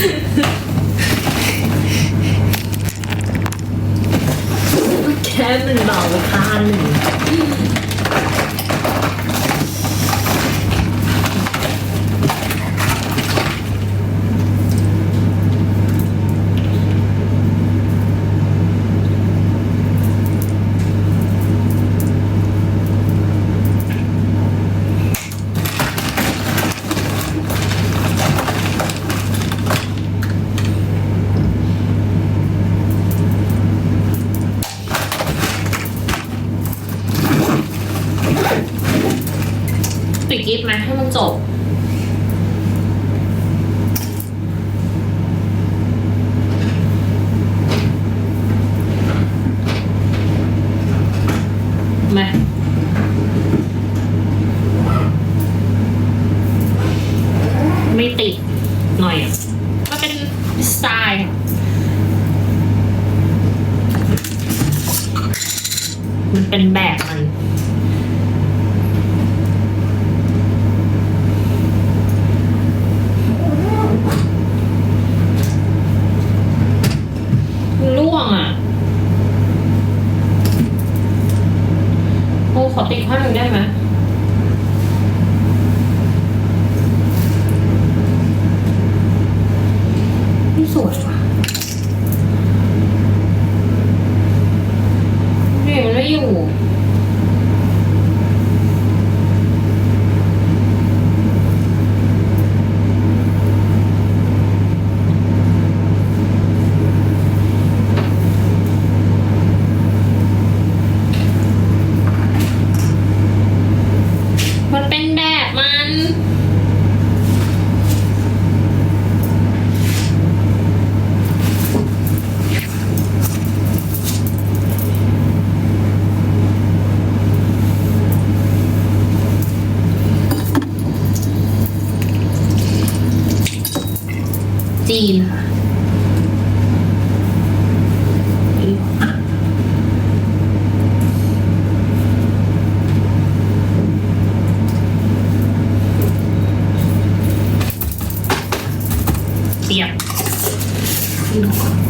ハハハ。 ปิดกิฟต์ไหมให้มันจบ มาไม่ติดหน่อยอะมันเป็นสไตล์มันเป็นแบบมัน ล่วงอะ โอ้ขอติดข้างหนึ่งได้ไหม นี่สวยว่ะนี่มันไม่อยู่ มันเป็นแบบมัน จีนค่ะ เปี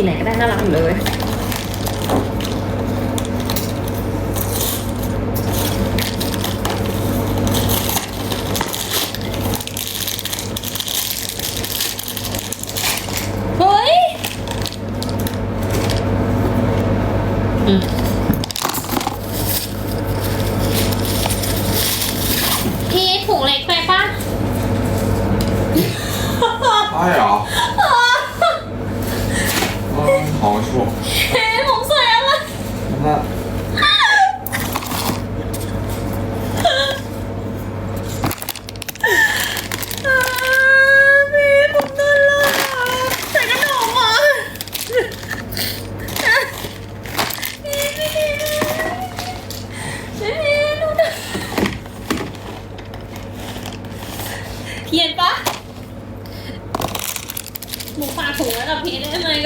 สีไหนก็ได้น่ารักหมดเลย 好处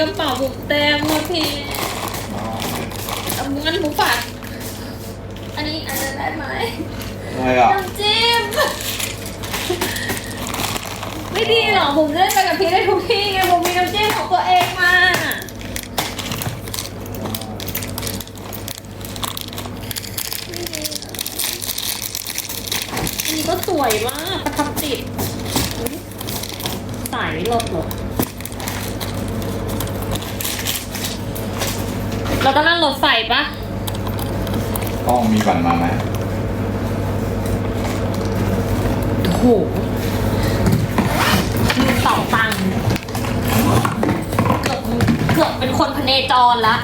กระเป๋าบุกเต็มอะพี่เอางั้นบุกฝากอันนี้อันนั้นได้ไหมอะไรอะน้ำจิ้มไม่ดีหรอผมเล่นไปกับพี่ได้ทุกที่ไงผมมีน้ำจิ้มของตัวเองมาอันนี้ก็สวยมากประทับจิตอุ๊ยสายไม่หลดหรอ เราต้องนั่งรถไฟปะต้องมีบัตรมาไหมโอ้โหมีเป่าตังค์เกือบเกือบเป็นคนพเนจรละ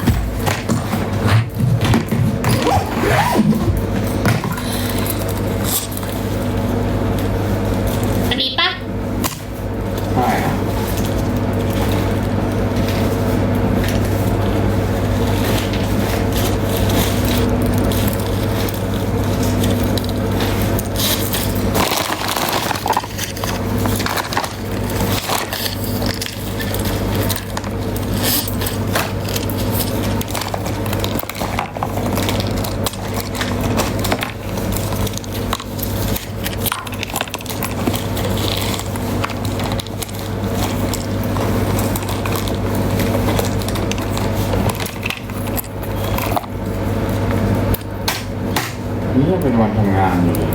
เป็นวันทำงานอยู่เลย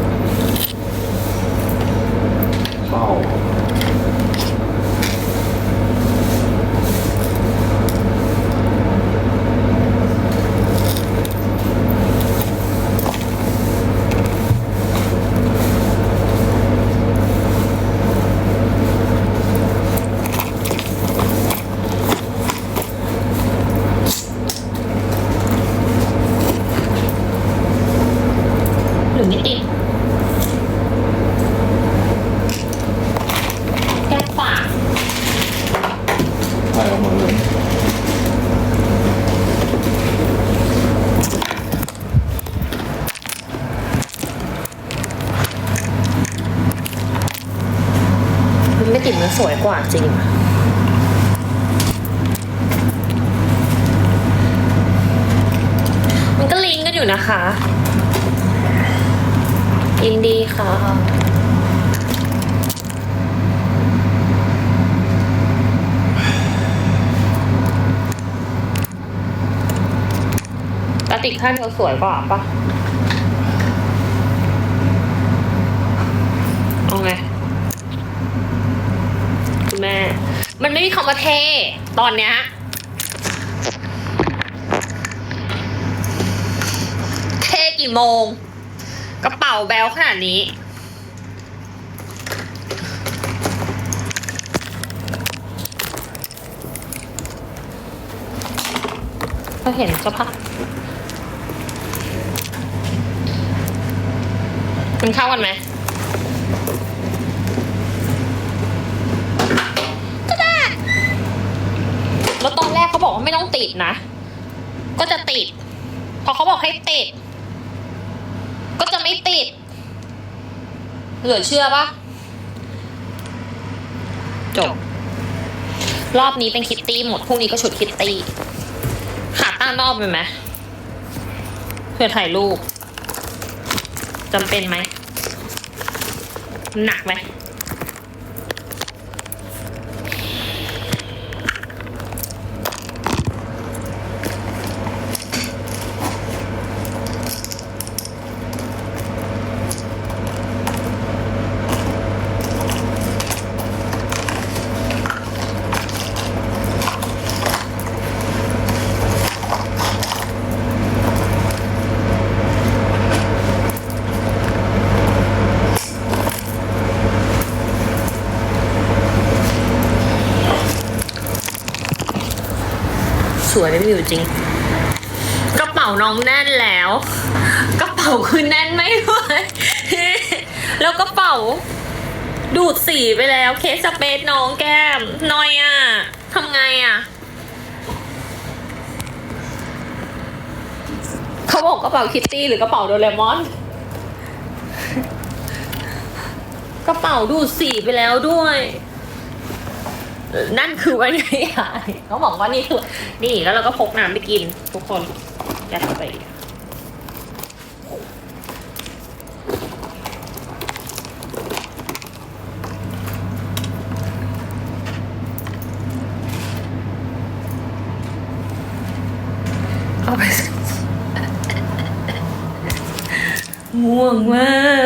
เศร้า หรือไม่ติด แก้ฝาก ใช่เอาหมดเลย มันไม่ติดมันสวย กว่าจริง มันก็ลิงก์กันอยู่นะคะยินดีค่ะ ตาติดข้างเดียวสวยกว่าปะเอาไง คุณแม่ มันไม่มีคำว่าเทตอนเนี้ยเทกี่โมง กระเป๋าแบลขนาดนี้ ก็เห็นสักพักมันเข้ากันไหม แล้วตอนแรกเขาบอก ว่าไม่ต้องติดนะ ก็จะติด พอเขาบอกให้ติด ก็จะไม่ติด เหลือเชื่อปะจบ รอบนี้เป็นคิตตี้หมด พรุ่งนี้ก็ชุดคิตตี้ ขาตั้งนอกไปไหมเพื่อถ่ายรูปจำเป็นไหม หนักไหม สวยไม่มีอยู่จริง กระเป๋าน้องแน่นแล้ว กระเป๋าคือแน่นไม่ไหวแล้วกระเป๋า ดูดสีไปแล้วเคสสเปซน้องแก้มน้อยอะทำไงอะเขาบอกกระเป๋าคิตตี้หรือกระเป๋าโดเรมอน กระเป๋าดูดสีไปแล้วด้วย นั่นคือไว้ในยายเขาบอกว่านี่คือ นี่แล้วเราก็พกน้ำไปกิน ทุกคนยัดเข้าไปอีกเอาไปสิง่วงมาก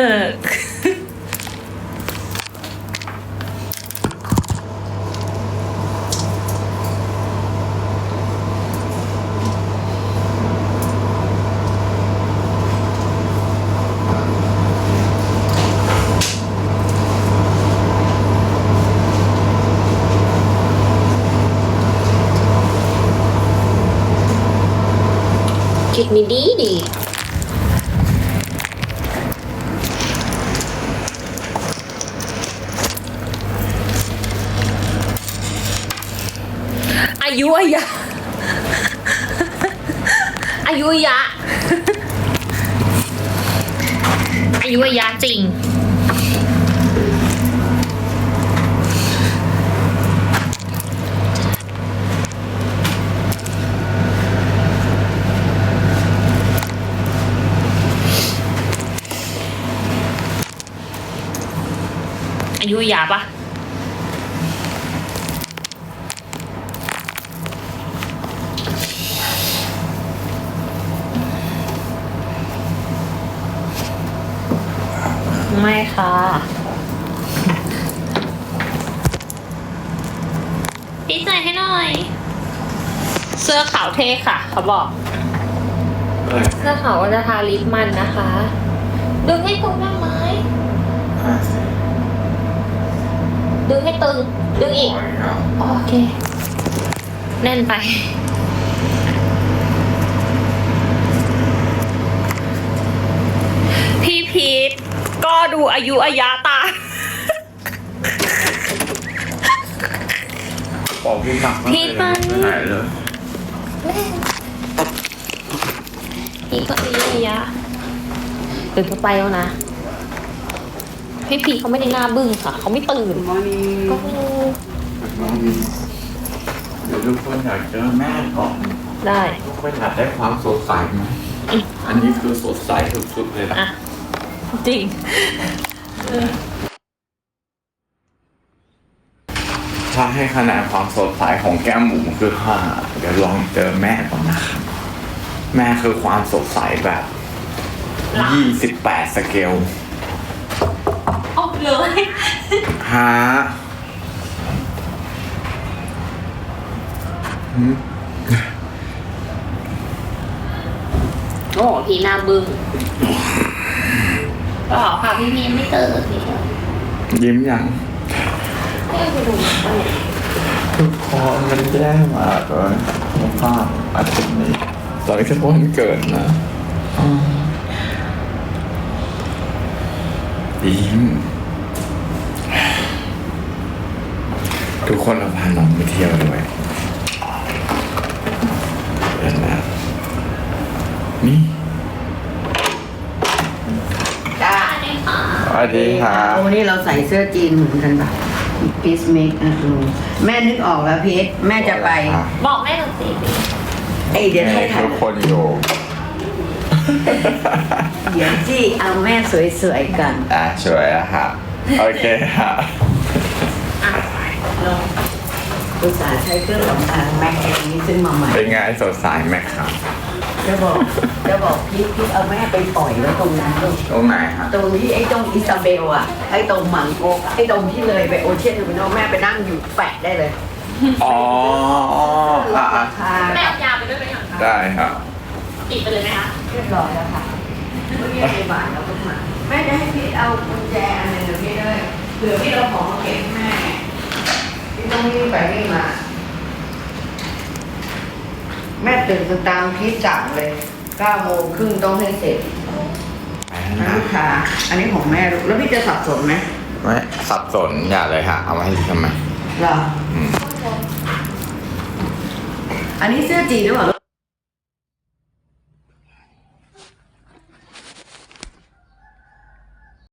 คิดมีดีดีอายุอายะอายุอายะอายุอายะจริง อายุอายะปะไม่ค่ะ ดีใจให้หน่อย เสื้อขาวเท่ค่ะ เขาบอกเอ้ยเสื้อขาวก็จะทาลิปมันนะคะดึงให้ตรงได้ไหม ห้าสิบ ดึงให้ตึง ดึงอีกร้อยครับโอเค แน่นไป พี่พีทก็ดูอายุอายะตาบอกพี่หนักมากเลยพี่มันไม่หายเลยพี่ก็อายุอายะตื่นเข้าไปแล้วนะ พี่พีทเขาไม่ได้หน้าบึ้งค่ะ เขาไม่ตื่นก็เดี๋ยวทุกคนอยากเจอแม่ก่อนได้ ทุกคนอยากได้ความสดใสไหมอืมอันนี้คือสดใสสุดๆเลยนะ อะ จริง ถ้าให้คะแนนความสดใสของแก้มหมูคือห้าเดี๋ยวลองเจอแม่ก่อนนะครับแม่คือความสดใสแบบยี่สิบแปดสเกล ออกเลยฮะหืมโอ้โหพี่หน้าบึ้งก็บอกค่ะพี่พีทไม่ตื่นพี่เฉยยิ้มยังเอ้ยไปดูหนังกันเนี่ยทุกคนมันแย่มากเลยผมพลาดอาทิตย์นี้ตอนนี้คือวันเกิดนะ อืม ยิ้มทุกคนเราพาน้องไปเที่ยวด้วยเดี๋ยวนะนี่จ้าสวัสดีครับวันนี้เราใส่เสื้อจีนเหมือนกันปะพีซเมกอะดูแม่นึกออกแล้วพีซแม่จะไป บอกแม่หน่อยสิเอ้ยเดี๋ยวให้นี่ถ่ายคือคนอยู่ เดี๋ยวจี้เอาแม่สวยๆกันอะช่วยอะค่ะโอเคค่ะอะลงอุตส่าห์ใช้เครื่องสำอางแม็กเองนี้ซึ่งมาใหม่เป็นไงสดใสไหมครับจะบอกจะบอกพีทพีทเอาแม่ไปปล่อยแล้วตรงนั้นลูกตรงไหนฮะตรงที่ไอ้ตรงอิซาเบลอะไอ้ตรงหมังโกไอ้ตรงที่เลยไปโอเชียนดูโนแม่ไปนั่งอยู่แปะได้เลยอ๋ออะอะค่ะแม่เอายาไปด้วยไหมคะได้ครับติดไปเลยไหมคะ เรียบร้อยแล้วค่ะไม่มีอะไรบาทแล้วก็มาแม่จะให้พีทเอากุญแจอันหนึงเดี๋ยวพี่ด้วยเผื่อพี่เราของมาเก็บให้แม่พี่ต้องรีบไปรีบมา แม่ตื่นตามพีทสั่งเลยเก้าโมงครึ่งต้องให้เสร็จไปนะนะลูกค้าอันนี้ของแม่ลูกแล้วพี่จะสับสนไหมไม่สับสนอย่าเลยฮะเอามาให้ทำไมเหรออืมอันนี้เสื้อจีนหรือเปล่า